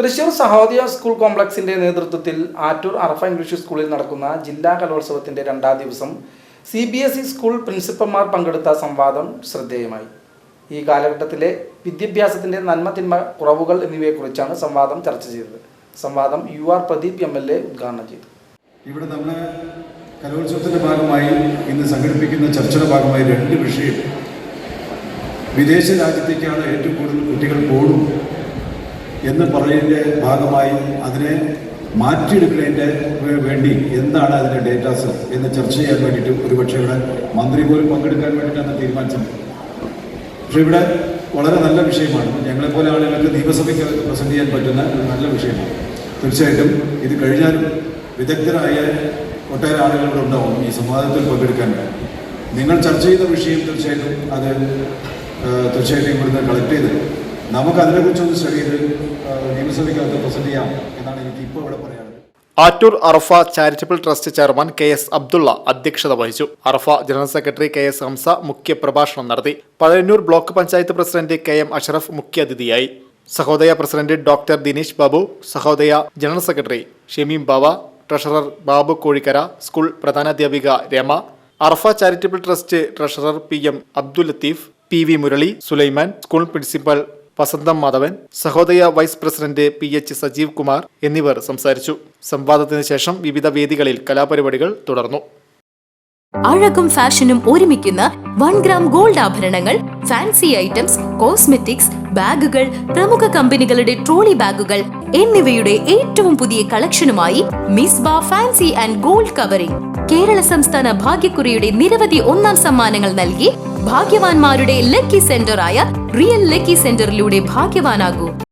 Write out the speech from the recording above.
Thrissur Sahodaya school കോംപ്ലക്സിന്റെ നേതൃത്വത്തിൽ ആറ്റൂർ അറഫ English സ്കൂളിൽ നടക്കുന്ന ജില്ലാ കലോത്സവത്തിന്റെ രണ്ടാം ദിവസം C B S E school പ്രിൻസിപ്പൽമാർ പങ്കെടുത്ത സംവാദം ശ്രദ്ധേയമായി. ഈ കാലഘട്ടത്തിലെ വിദ്യാഭ്യാസത്തിന്റെ നന്മ തിന്മ കുറവുകൾ എന്നിവയെക്കുറിച്ചാണ് സംവാദം ചർച്ച ചെയ്തത്. സംവാദം U R Pradeep M L A ഉദ്ഘാടനം ചെയ്തു. ഇവിടെ നമ്മൾ കലോത്സവത്തിന്റെ ഭാഗമായി ഇന്ന് സംഘടിപ്പിക്കുന്ന ചർച്ചയുടെ ഭാഗമായി രണ്ട് വിഷയം. വിദേശ രാജ്യത്തേക്കാണ് ഏറ്റവും കൂടുതൽ കുട്ടികൾ പോകും എന്ന് പറയുന്നതിന്റെ ഭാഗമായി അതിനെ മാറ്റിയെടുക്കുന്നതിന്റെ വേണ്ടി എന്താണ് അതിന്റെ ഡേറ്റാസ് എന്ന് ചർച്ച ചെയ്യാൻ വേണ്ടിയിട്ട് ഒരുപക്ഷെ ഇവിടെ മന്ത്രി പോലും പങ്കെടുക്കാൻ വേണ്ടിയിട്ടാണ് തീരുമാനിച്ചത്. പക്ഷേ ഇവിടെ വളരെ നല്ല വിഷയമാണ്. ഞങ്ങളെപ്പോലെ ആളുകൾക്ക് നിയമസഭയ്ക്ക് പ്രസന്റ് ചെയ്യാൻ പറ്റുന്ന ഒരു നല്ല വിഷയമാണ്. തീർച്ചയായിട്ടും ഇത് കഴിഞ്ഞാലും വിദഗ്ധരായ ഒട്ടേറെ ആളുകളുടെ ഉണ്ടാവും ഈ സംവാദത്തിൽ പങ്കെടുക്കാൻ. നിങ്ങൾ ചർച്ച ചെയ്ത വിഷയം തീർച്ചയായിട്ടും അത് തീർച്ചയായിട്ടും ഇവിടുന്ന് കളക്ട് ചെയ്ത് എന്നാണ് Attoor Arafa charitable trust chairman K S Abdullah അധ്യക്ഷത വഹിച്ചു. Arafa general secretary K S Hamza മുഖ്യ പ്രഭാഷണം നടത്തി. Pazhayannur block panchayat president K M Ashraf മുഖ്യാതിഥിയായി Sahodaya president doctor Dinesh Babu Sahodaya general secretary Shameem Baba treasurer Babu Kozhikkara school പ്രധാനാധ്യാപിക Rama Arafa charitable trust treasurer P M Abdul Latheef P V Murali Sulaiman school principal Vasantham Madhavan Sahodaya vice president P H Sajeev Kumar എന്നിവർ സംസാരിച്ചു. സംവാദത്തിന് ശേഷം വിവിധ വേദികളിൽ കലാപരിപാടികൾ തുടർന്നു. അഴകും ഫാഷനും ഒരുമിക്കുന്ന വൺ ഗ്രാം ഗോൾഡ് ആഭരണങ്ങൾ ഫാൻസി ഐറ്റംസ് കോസ്മെറ്റിക്സ് ബാഗുകൾ പ്രമുഖ കമ്പനികളുടെ ട്രോളി ബാഗുകൾ എന്നിവയുടെ ഏറ്റവും പുതിയ കളക്ഷനുമായി ബാ fancy and gold covering. Kerala സംസ്ഥാന ഭാഗ്യക്കുറിയുടെ നിരവധി ഒന്നാം സമ്മാനങ്ങൾ നൽകി ഭാഗ്യവാന്മാരുടെ ലക്കി സെന്ററായ റിയൽ ലക്കി സെന്ററിലൂടെ ഭാഗ്യവാനാകൂ.